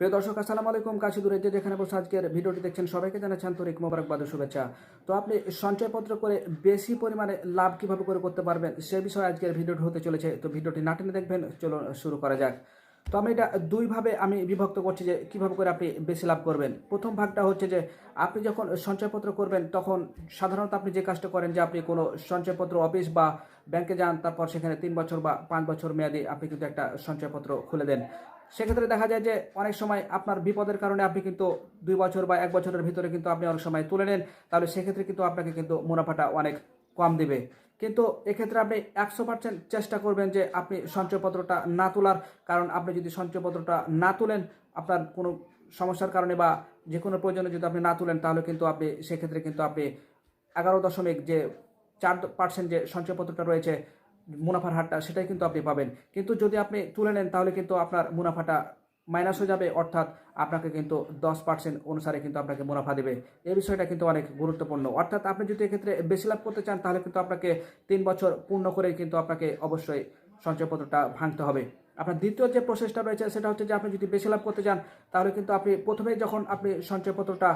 প্রিয় দর্শক, আসসালামু আলাইকুম। কাশি দূরে যে যেখানে বসে আজকের ভিডিওটি দেখছেন, সবাইকে জানাচ্ছি আন্তরিক মোবারকবাদ শুভেচ্ছা। তো আপনি সঞ্চয়পত্র করে বেশি পরিমাণে লাভ কীভাবে করে করতে পারবেন, সে বিষয়ে আজকের ভিডিওটি হতে চলেছে। তো ভিডিওটি নাটেনে দেখবেন চলো শুরু করা যাক। তো আমি এটা দুইভাবে আমি বিভক্ত করছি যে কীভাবে করে আপনি বেশি লাভ করবেন। প্রথম ভাগটা হচ্ছে যে আপনি যখন সঞ্চয়পত্র করবেন, তখন সাধারণত আপনি যে কাজটা করেন যে আপনি কোনো সঞ্চয়পত্র অফিস বা ব্যাংকে যান, তারপর সেখানে তিন বছর বা পাঁচ বছর মেয়াদি আপনি কিন্তু একটা সঞ্চয়পত্র খুলে দেন। সেক্ষেত্রে দেখা যায় যে অনেক সময় আপনার বিপদের কারণে আপনি কিন্তু দুই বছর বা এক বছরের ভিতরে কিন্তু আপনি অনেক সময় তুলে নেন, তাহলে সেক্ষেত্রে কিন্তু আপনাকে কিন্তু মুনাফাটা অনেক কম দিবে। কিন্তু এক্ষেত্রে আপনি একশো পার্সেন্ট চেষ্টা করবেন যে আপনি সঞ্চয়পত্রটা না তোলার, কারণ আপনি যদি সঞ্চয়পত্রটা না তুলেন, আপনার কোনো সমস্যার কারণে বা যে কোনো প্রয়োজনে যদি আপনি না তুলেন, তাহলে কিন্তু আপনি, সেক্ষেত্রে কিন্তু আপনি এগারো দশমিক যে চার পার্সেন্ট যে সঞ্চয়পত্রটা রয়েছে, মুনাফার হারটা, সেটাই কিন্তু আপনি পাবেন। কিন্তু যদি আপনি তুলে নেন, তাহলে কিন্তু আপনার মুনাফাটা মাইনাস হয়ে যাবে, অর্থাৎ আপনাকে কিন্তু দশ পার্সেন্ট অনুসারে কিন্তু আপনাকে মুনাফা দেবে। এই বিষয়টা কিন্তু অনেক গুরুত্বপূর্ণ। অর্থাৎ আপনি যদি এক্ষেত্রে বেশি লাভ করতে চান, তাহলে কিন্তু আপনাকে তিন বছর পূর্ণ করেই কিন্তু আপনাকে অবশ্যই সঞ্চয়পত্রটা ভাঙতে হবে। আপনার দ্বিতীয় যে প্রসেসটা রয়েছে, সেটা হচ্ছে যে আপনি যদি বেশি লাভ করতে চান, তাহলে কিন্তু আপনি প্রথমেই যখন আপনি সঞ্চয়পত্রটা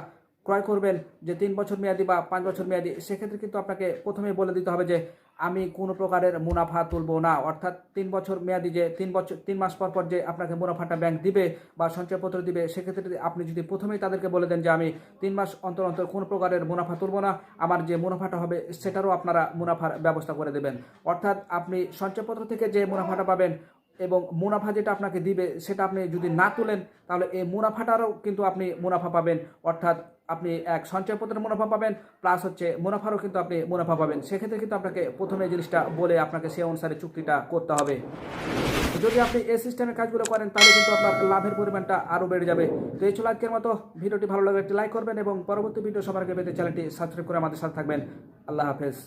ক্রয় করবেন যে তিন বছর মেয়াদি বা পাঁচ বছর মেয়াদি, সেক্ষেত্রে কিন্তু আপনাকে প্রথমেই বলে দিতে হবে যে আমি কোনো প্রকারের মুনাফা তুলবো না। অর্থাৎ তিন বছর মেয়াদি যে তিন বছর, তিন মাস পর পর যে আপনাকে মুনাফাটা ব্যাংক দিবে বা সঞ্চয়পত্র দিবে, সেক্ষেত্রে আপনি যদি প্রথমেই তাদেরকে বলে দেন যে আমি তিন মাস অন্তর অন্তর কোনো প্রকারের মুনাফা তুলবো না, আমার যে মুনাফাটা হবে সেটারও আপনারা মুনাফার ব্যবস্থা করে দেবেন। অর্থাৎ আপনি সঞ্চয়পত্র থেকে যে মুনাফাটা পাবেন এবং মুনাফা যেটা আপনাকে দিবে, সেটা আপনি যদি না তুলেন, তাহলে এই মুনাফাটারও কিন্তু আপনি মুনাফা পাবেন। অর্থাৎ আপনি এক সঞ্চয়পত্রের মুনাফা পাবেন প্লাস হচ্ছে মুনাফারও কিন্তু আপনি মুনাফা পাবেন। সেক্ষেত্রে কিন্তু আপনাকে প্রথমে জিনিসটা বলে আপনাকে সে অনুসারে চুক্তিটা করতে হবে। যদি আপনি এই সিস্টেমের কাজগুলো করেন, তাহলে কিন্তু আপনার লাভের পরিমাণটা আরও বেড়ে যাবে। তো এই ছিল আজকের মতো। ভিডিওটি ভালো লাগলে একটি লাইক করবেন এবং পরবর্তী ভিডিও সবার আগে পেতে চ্যানেলটি সাবস্ক্রাইব করে আমাদের সাথে থাকবেন। আল্লাহ হাফেজ।